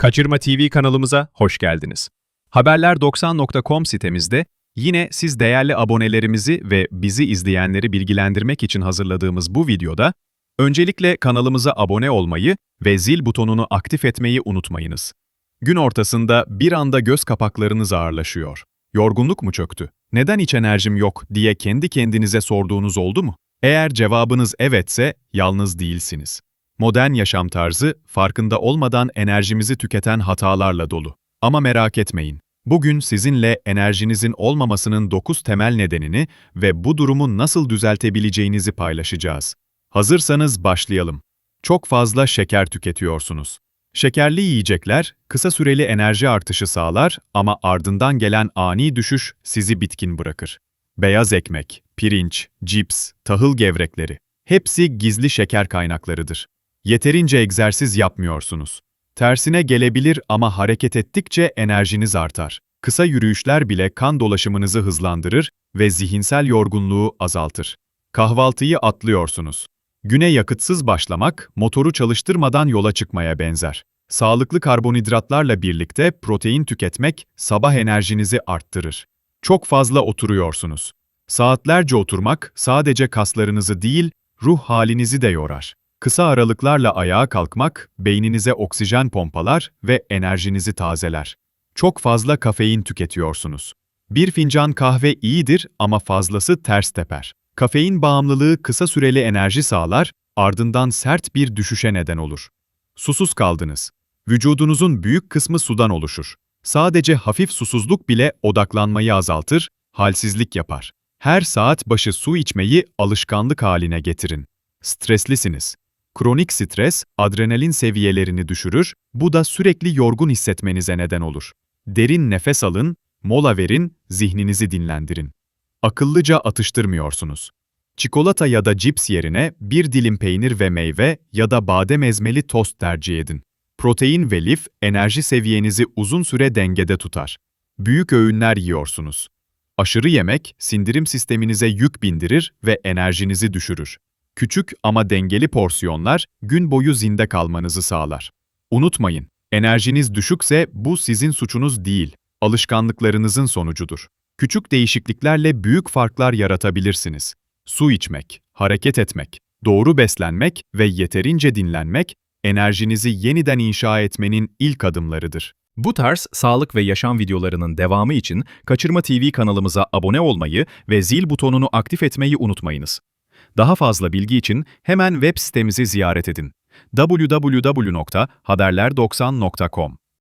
Kaçırma TV kanalımıza hoş geldiniz. Haberler90.com sitemizde yine siz değerli abonelerimizi ve bizi izleyenleri bilgilendirmek için hazırladığımız bu videoda öncelikle kanalımıza abone olmayı ve zil butonunu aktif etmeyi unutmayınız. Gün ortasında bir anda göz kapaklarınız ağırlaşıyor. Yorgunluk mu çöktü? Neden hiç enerjim yok diye kendi kendinize sorduğunuz oldu mu? Eğer cevabınız evetse yalnız değilsiniz. Modern yaşam tarzı, farkında olmadan enerjimizi tüketen hatalarla dolu. Ama merak etmeyin. Bugün sizinle enerjinizin olmamasının 9 temel nedenini ve bu durumu nasıl düzeltebileceğinizi paylaşacağız. Hazırsanız başlayalım. Çok fazla şeker tüketiyorsunuz. Şekerli yiyecekler kısa süreli enerji artışı sağlar ama ardından gelen ani düşüş sizi bitkin bırakır. Beyaz ekmek, pirinç, cips, tahıl gevrekleri hepsi gizli şeker kaynaklarıdır. Yeterince egzersiz yapmıyorsunuz. Tersine gelebilir ama hareket ettikçe enerjiniz artar. Kısa yürüyüşler bile kan dolaşımınızı hızlandırır ve zihinsel yorgunluğu azaltır. Kahvaltıyı atlıyorsunuz. Güne yakıtsız başlamak, motoru çalıştırmadan yola çıkmaya benzer. Sağlıklı karbonhidratlarla birlikte protein tüketmek sabah enerjinizi arttırır. Çok fazla oturuyorsunuz. Saatlerce oturmak sadece kaslarınızı değil, ruh halinizi de yorar. Kısa aralıklarla ayağa kalkmak, beyninize oksijen pompalar ve enerjinizi tazeler. Çok fazla kafein tüketiyorsunuz. Bir fincan kahve iyidir ama fazlası ters teper. Kafein bağımlılığı kısa süreli enerji sağlar, ardından sert bir düşüşe neden olur. Susuz kaldınız. Vücudunuzun büyük kısmı sudan oluşur. Sadece hafif susuzluk bile odaklanmayı azaltır, halsizlik yapar. Her saat başı su içmeyi alışkanlık haline getirin. Streslisiniz. Kronik stres, adrenalin seviyelerini düşürür, bu da sürekli yorgun hissetmenize neden olur. Derin nefes alın, mola verin, zihninizi dinlendirin. Akıllıca atıştırmıyorsunuz. Çikolata ya da cips yerine bir dilim peynir ve meyve ya da badem ezmeli tost tercih edin. Protein ve lif enerji seviyenizi uzun süre dengede tutar. Büyük öğünler yiyorsunuz. Aşırı yemek sindirim sisteminize yük bindirir ve enerjinizi düşürür. Küçük ama dengeli porsiyonlar gün boyu zinde kalmanızı sağlar. Unutmayın, enerjiniz düşükse bu sizin suçunuz değil, alışkanlıklarınızın sonucudur. Küçük değişikliklerle büyük farklar yaratabilirsiniz. Su içmek, hareket etmek, doğru beslenmek ve yeterince dinlenmek, enerjinizi yeniden inşa etmenin ilk adımlarıdır. Bu tarz sağlık ve yaşam videolarının devamı için Kaçırma TV kanalımıza abone olmayı ve zil butonunu aktif etmeyi unutmayınız. Daha fazla bilgi için hemen web sitemizi ziyaret edin. www.haberler90.com